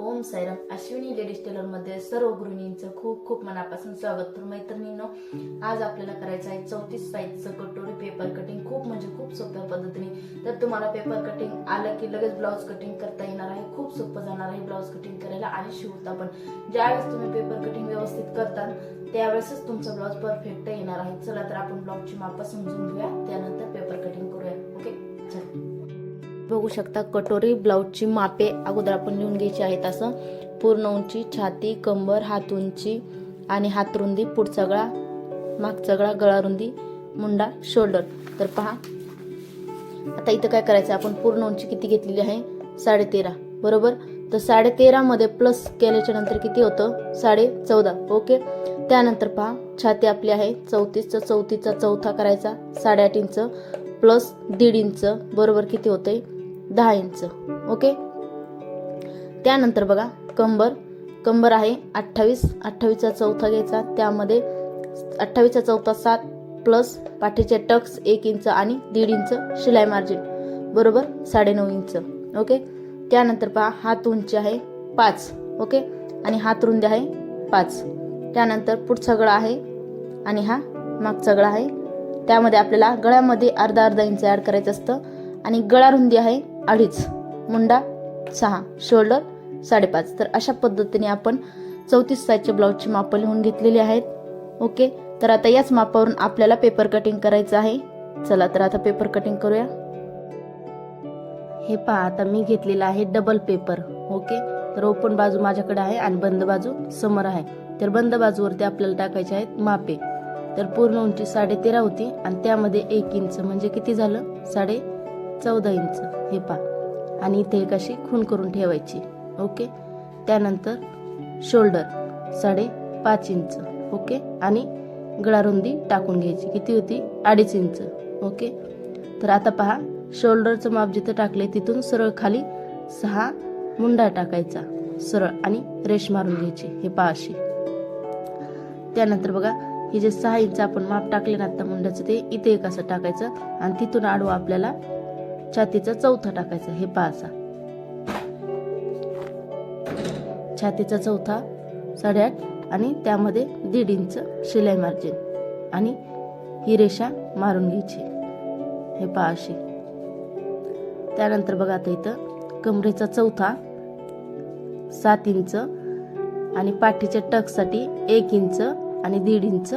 ओम Sairam. Ashwini ladies टेलरमध्ये सर्व गृहिणींचं खूप खूप मनापासून स्वागत. तर मैत्रिणींनो आज आपल्याला करायचं आहे चौतीस साईजचं कटोरी पेपर कटिंग खूप म्हणजे खूप सोप्या पद्धतीने. तर तुम्हाला पेपर कटिंग आलं की लगेच ब्लाऊज कटिंग करता येणार आहे. खूप सोपं जाणार आहे ब्लाऊज कटिंग करायला आणि शिवता पण. ज्यावेळेस तुम्ही पेपर कटिंग व्यवस्थित करता त्यावेळेसच तुमचा ब्लाऊज परफेक्ट येणार आहे. चला तर आपण ब्लाऊजची मापा समजून घेऊया. त्यानंतर पेपर कटिंग करूया. ओके चला. बघू शकता कटोरी ब्लाऊजची मापे अगोदर आपण लिहून घ्यायची आहेत असं. पूर्ण उंची छाती कंबर हात उंची आणि हातरुंदी पुढचा गळा मागचा गळा रुंदी मुंडा शोल्डर. तर पहा. आता इथं काय करायचं? आपण पूर्ण उंची किती घेतलेली आहे? साडेतेरा. बरोबर? तर साडेतेरामध्ये प्लस केल्याच्यानंतर किती होतं? साडे चौदा. ओके? त्यानंतर पहा. छाती आपली आहे चौतीसचा चौतीचा चौथा करायचा साडेआठ इंच. प्लस दीड इंच. बरोबर किती होतंय? दहा इंच ओके? त्यानंतर बघा कंबर. कंबर आहे अठ्ठावीस अठ्ठावीसचा चौथा घ्यायचा. त्यामध्ये अठ्ठावीसचा चौथा सात प्लस पाठीचे टक्स एक इंच आणि दीड इंच शिलाई मार्जिन बरोबर? साडेनऊ इंच ओके? त्यानंतर पहा हात उंची आहे पाच ओके? आणि हात रुंदी आहे पाच. त्यानंतर पुढचा गळा आहे आणि हा मागचा गळा आहे. त्यामध्ये आपल्याला गळ्यामध्ये अर्धा अर्धा इंच ॲड करायचं असतं. आणि गळा रुंदी आहे अडीच मुंडा सहा शोल्डर साडेपाच. तर अशा पद्धतीने आपण चौतीस साईजच्या ब्लाऊजची मापं लिहून घेतलेली आहेत. ओके? तर आता याच मापावरून आपल्याला पेपर कटिंग करायचं आहे. चला तर आता पेपर कटिंग करूया. हे पहा आता मी घेतलेलं आहे डबल पेपर ओके? तर ओपन बाजू माझ्याकडे आहे आणि बंद बाजू समोर आहे. तर बंद बाजूवरती आपल्याला टाकायचे आहेत मापे. तर पूर्ण उंची साडे तेरा होती आणि त्यामध्ये एक इंच म्हणजे किती झालं? साडे चौदा इंच हे पा आणि इथे एक अशी खून करून ठेवायची. ओके? त्यानंतर शोल्डर. साडे पाच इंच. ओके? आणि गळारुंदी टाकून घ्यायची. किती होती? अडीच इंच. ओके? तर आता पहा. शोल्डरचं माप जिथं टाकले तिथून सरळ खाली सहा मुंडा टाकायचा. सरळ. आणि रेश मारून घ्यायची. हे पहा अशी. त्यानंतर बघा. हे जे सहा इंच आपण माप टाकले ना आता मुंड्याचं ते इथे एक असं टाकायचं. आणि तिथून आडवं आपल्याला छातीचा चौथा टाकायचा हे पाचा छातीचा चौथा साडेआठ आणि त्यामध्ये दीड इंच शिलाई मार्जिन आणि ही रेषा मारून घ्यायची. हे पहा अशी. त्यानंतर बघा आता इथं कमरेचा चौथा सात इंच आणि पाठीच्या टकसाठी एक इंच आणि दीड इंच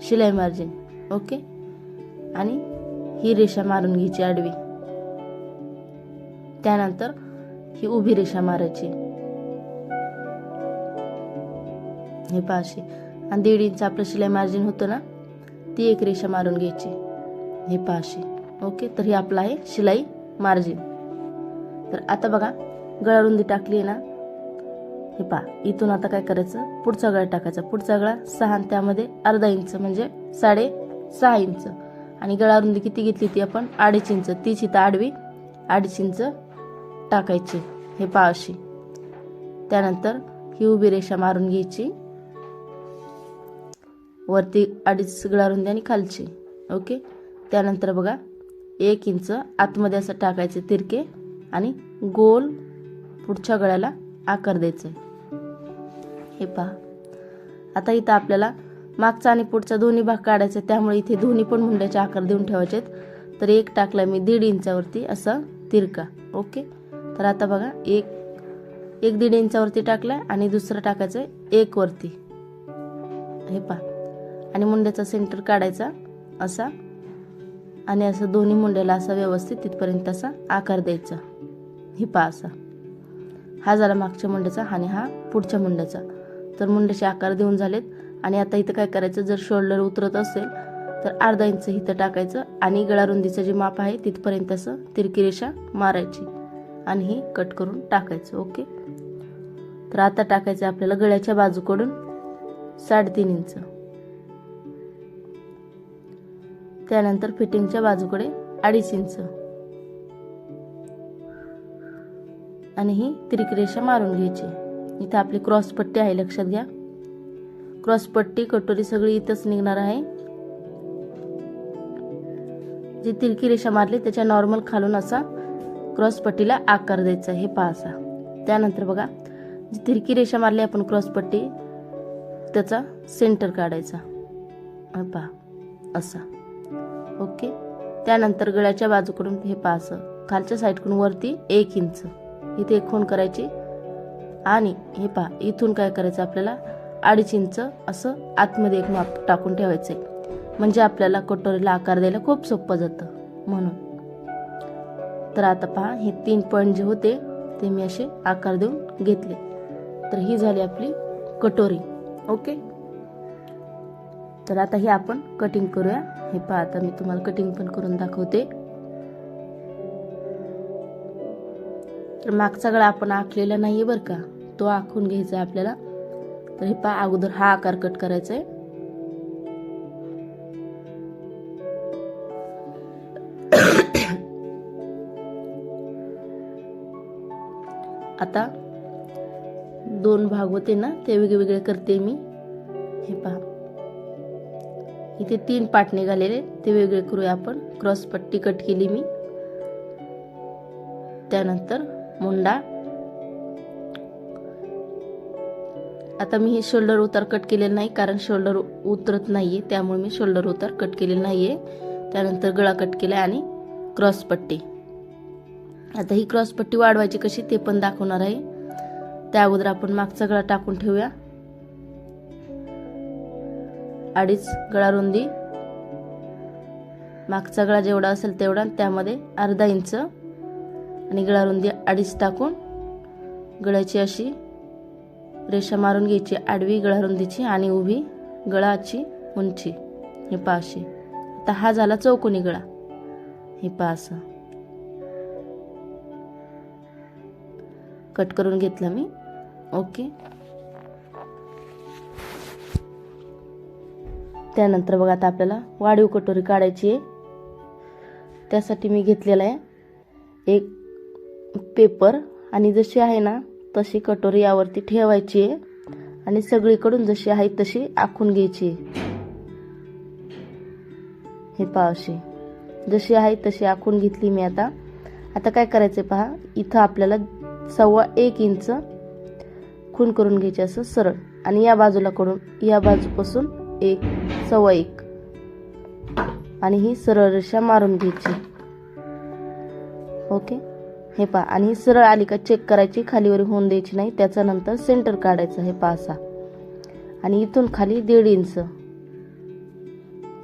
शिलाई मार्जिन. ओके? आणि ही रेषा मारून घ्यायची आडवी. त्यानंतर ही उभी रेषा मारायची. हे पाचशे आणि दीड इंच आपलं शिलाई मार्जिन होतं ना ती एक रेषा मारून घ्यायची. हे पाचशे ओके तर हे आपलं आहे शिलाई मार्जिन तर आता बघा गळारुंदी टाकली आहे ना. हे पहा इथून आता काय करायचं? पुढचा गळा टाकायचा. पुढचा गळा सहा आणि त्यामध्ये अर्धा इंच म्हणजे साडे सहा इंच. आणि गळारुंदी किती घेतली ती आपण? अडीच इंच. तीच इथं आडवी अडीच इंच टाकायची हे पा अशी. त्यानंतर ही उभी रेषा मारून घ्यायची. वरती अडीच रुंदी आणि खालची. ओके? त्यानंतर बघा एक इंच आतमध्ये असं टाकायचे तिरके आणि गोल पुढच्या गळ्याला आकार द्यायचा. हे पहा. आता इथं आपल्याला मागचा आणि पुढचा दोन्ही भाग काढायचा त्यामुळे इथे दोन्ही पण मुंड्याचे आकार देऊन ठेवायचे तर एक टाकला मी दीड इंचावरती असं तिरका. ओके? तर आता बघा एक एक दीड इंचावरती टाकला आणि दुसरं टाकायचं एक वरती. हे पहा. आणि मुंड्याचा सेंटर काढायचा असा आणि असं दोन्ही मुंड्याला असा व्यवस्थित तिथपर्यंत असा आकार द्यायचा. हे पा असा. हा झाला मागच्या मुंड्याचा आणि हा पुढच्या मुंड्याचा. तर मुंड्याचे आकार देऊन झालेत आणि आता इथं काय करायचं जर शोल्डर उतरत असेल तर अर्धा इंच इथं टाकायचं आणि गळारुंदीचं जे माप आहे तिथपर्यंत असं तिरकी रेषा मारायची. आणि हे कट करून टाकायचं ओके? तर आता टाकायचं आपल्याला गळ्याच्या बाजूकडून साडेतीन इंच. त्यानंतर फिटिंगच्या बाजूकडे अडीच इंच. आणि ही तिरकी रेषा मारून घ्यायची. इथं आपली क्रॉस पट्टी आहे लक्षात घ्या. क्रॉस पट्टी कटोरी सगळी इथंच निघणार आहे. जी तिरकी रेषा मारली त्याच्या नॉर्मल खालून असा क्रॉसपट्टीला आकार द्यायचा हे पहा त्यानंतर बघा जी तिरकी रेषा मारली आपण क्रॉसपट्टी त्याचा सेंटर काढायचा. पहा असा. ओके? त्यानंतर गळ्याच्या बाजूकडून हे पहा खालच्या साईडकडून वरती एक इंच. इथे एक खूण करायची. आणि हे पहा इथून काय करायचं आपल्याला? अडीच इंच असं आतमध्ये एक माप टाकून ठेवायचं आहे म्हणजे आपल्याला कटोरीला आकार द्यायला खूप सोपं जातं. म्हणून तर आता पहा हे तीन पॉईंट जे होते ते मी असे आकार देऊन घेतले. तर ही झाली आपली कटोरी ओके? तर आता हे आपण कटिंग करूया. हे पहा आता मी तुम्हाला कटिंग पण करून दाखवते. तर मागचा गळा आपण आखलेला नाहीये बरं का तो आखून घ्यायचा आहे आपल्याला. तर हे पहा अगोदर हा आकार कट करायचा आहे. आता दोन भाग होते ना ते वेगवेगळे करते मी. हे पहा. इथे तीन पाट निघालेले ते वेगळे करूया आपण. क्रॉस पट्टी कट केली मी. त्यानंतर मुंडा. आता मी हे शोल्डर उतार कट केलेलं नाही कारण शोल्डर उतरत नाहीये त्यामुळे मी शोल्डर उतार कट केलेलं नाहीये. त्यानंतर गळा कट केला आणि क्रॉस पट्टी. आता ही क्रॉस पट्टी वाढवायची कशी ते पण दाखवणार आहे. त्या अगोदर आपण मागचा गळा टाकून ठेवूया. अडीच गळा रुंदी. मागचा गळा जेवढा असेल तेवढा त्यामध्ये अर्धा इंच. आणि गळा रुंदी अडीच टाकून गळ्याची अशी रेषा मारून घ्यायची. आडवी गळा रुंदीची आणि उभी गळाची उंची. हे पाशी आता हा झाला चौकोनी गळा. हे पहा कट करून घेतलं मी. ओके. त्यानंतर बघा आता आपल्याला वाढीव कटोरी काढायची आहे. त्यासाठी मी घेतलेला आहे एक पेपर आणि जशी आहे ना तशी कटोरी यावरती ठेवायची आहे आणि सगळीकडून जशी आहे तशी आखून घ्यायची आहे. हे पावशी जशी आहे तशी आखून घेतली मी आता. आता काय करायचं पहा इथं आपल्याला सव्वा एक इंच खून करून घ्यायचे असं सरळ. आणि या बाजूला कडून या बाजूपासून एक सव्वा एक. आणि ही सरळ रेषा मारून घ्यायची. ओके? हे पहा. आणि ही सरळ आली का चेक करायची. खालीवर होऊन द्यायची नाही. त्याच्यानंतर सेंटर काढायचं. हे पहा असा. आणि इथून खाली दीड इंच.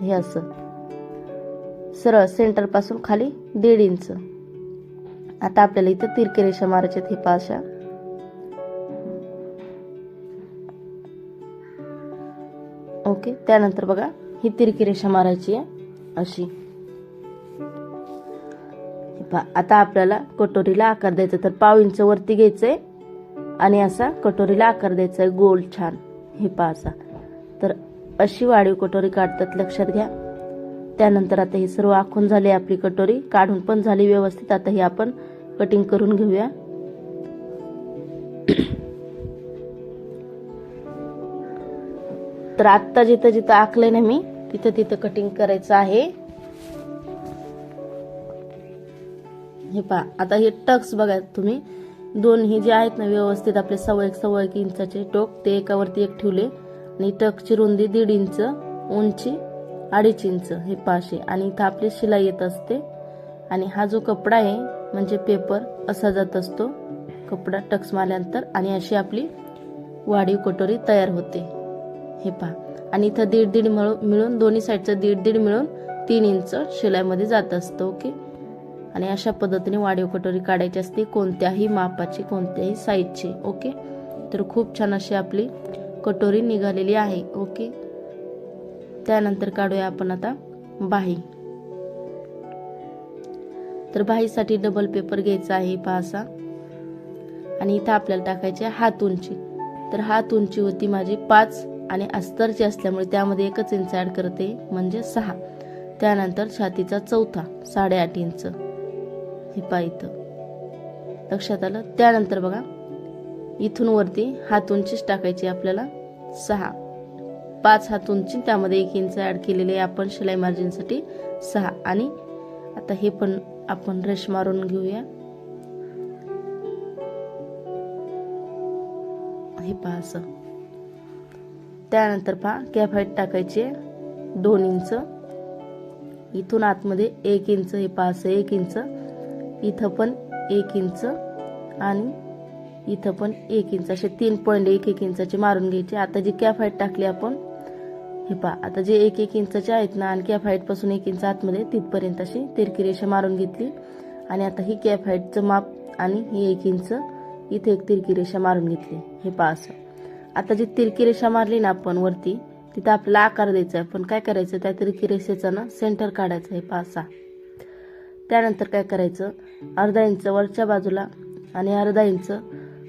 हे असं. सरळ सेंटरपासून खाली दीड इंच. आता आपल्याला इथं तिरकी रेषा मारायच्यात हे पाशा. ओके त्यानंतर बघा ही तिरकी रेषा मारायची आहे अशी. आता आपल्याला कटोरीला आकार द्यायचा तर पाव इंच वरती घ्यायचंय आणि असा कटोरीला आकार द्यायचा आहे गोल छान. हे पहा तर अशी वाढीव कटोरी काढतात लक्षात घ्या. त्यानंतर आता ही सर्व आखून झाली आपली कटोरी काढून पण झाली व्यवस्थित. आता ही आपण कटिंग करून घेऊया. तर आत्ता जिथं जिथं आखले ना मी तिथं तिथं कटिंग करायचं आहे. हे पहा आता हे टक्स बघा तुम्ही. दोन हे जे आहेत ना व्यवस्थित आपले सव्वा एक सव्वा एक इंचाचे टोक ते एकावरती एक ठेवले. आणि टकची रुंदी दीड इंच उंची अडीच इंच हे पाचशे आणि इथं आपली शिलाई येत असते. आणि हा जो कपडा आहे म्हणजे पेपर असा जात असतो. कपडा टक्स मारल्यानंतर आणि अशी आपली वाढीव कटोरी तयार होते. हे पहा. आणि इथं दीड दीड मिळून मिळून दोन्ही साईडचं दीड दीड मिळून तीन इंच शिलाईमध्ये जात असतं ओके? आणि अशा पद्धतीने वाढीव कटोरी काढायची असते कोणत्याही मापाची कोणत्याही साईजची ओके? तर खूप छान अशी आपली कटोरी निघालेली आहे ओके? त्यानंतर काढूया आपण आता बाही. तर बाहीसाठी डबल पेपर घ्यायचा आहे पासा आणि इथं आपल्याला टाकायची हात उंची. तर हात उंची होती माझी पाच आणि अस्तरची असल्यामुळे त्यामध्ये एकच इंच ॲड करते म्हणजे सहा. त्यानंतर छातीचा चौथा साडेआठ इंच हे पा इथं. लक्षात आलं? त्यानंतर बघा. इथून वरती हात उंचीच टाकायची आपल्याला सहा. पाच हात उंची त्यामध्ये एक इंच ॲड केलेले आहे आपण शिलाई मार्जिनसाठी सहा. आणि आता हे पण आपण रेश मारून घेऊया. हे पहा असं. त्यानंतर पहा कॅप हाईट टाकायची दोन इंच. इथून आतमध्ये एक इंच हे पहा असं एक इंच. इथं पण एक इंच आणि इथं पण एक इंच. असे तीन पॉईंट एक एक इंचाचे मारून घ्यायचे. आता जी कॅप हाईट टाकली आपण हे पहा आता जे एक एक इंचचे आहेत ना आणि कॅप हाईटपासून एक इंच आतमध्ये तिथपर्यंत अशी तिरकी रेषा मारून घेतली. आणि आता ही कॅप हाईटचं माप आणि ही एक इंच इथे एक तिरकी रेषा मारून घेतली. हे पहा असं. आता जी तिरकी रेषा मारली ना आपण वरती तिथं आपला आकार द्यायचा आहे. पण काय करायचं? त्या तिरकी रेषेचं ना सेंटर काढायचं हे पहा असा. त्यानंतर काय करायचं? अर्धा इंच वरच्या बाजूला आणि अर्धा इंच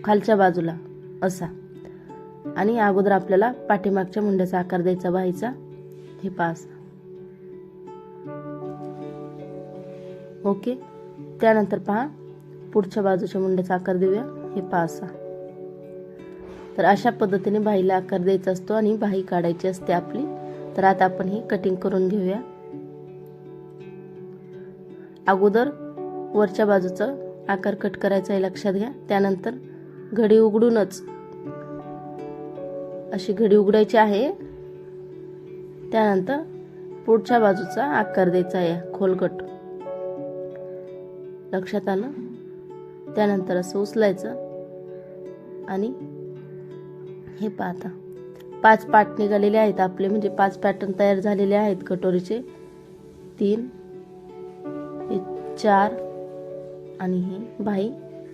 खालच्या बाजूला. असा. आणि अगोदर आपल्याला पाठीमागच्या मुंड्याचा आकार द्यायचा बाईचा हे पास. ओके. त्यानंतर पहा पुढच्या बाजूच्या मुंड्याचा आकार देऊया. हे पासा तर अशा पद्धतीने बाईला आकार द्यायचा असतो आणि बाई काढायची असते आपली. तर आता आपण ही कटिंग करून घेऊया. अगोदर वरच्या बाजूचं आकार कट करायचा आहे लक्षात घ्या. त्यानंतर घडी उघडूनच अशी घडी उघडायची आहे. त्यानंतर पुढच्या बाजूचा आकार द्यायचा आहे खोलकट लक्षात आलं? त्यानंतर असं उचलायचं. आणि हे पाहता. पाच पाट निघालेले आहेत आपले म्हणजे पाच पॅटर्न तयार झालेले आहेत कटोरीचे. तीन हे चार आणि हे बाई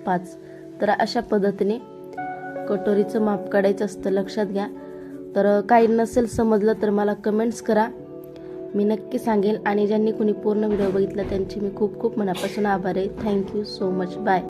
पाच. तर अशा पद्धतीने कटोरीचं माप काढायचं असतं लक्षात घ्या. तर काही नसेल समजलं तर मला कमेंट्स करा. मी नक्की सांगेल आणि ज्यांनी कोणी पूर्ण व्हिडिओ बघितला त्यांची मी खूप खूप मनापासून आभार आहे. Thank you so much bye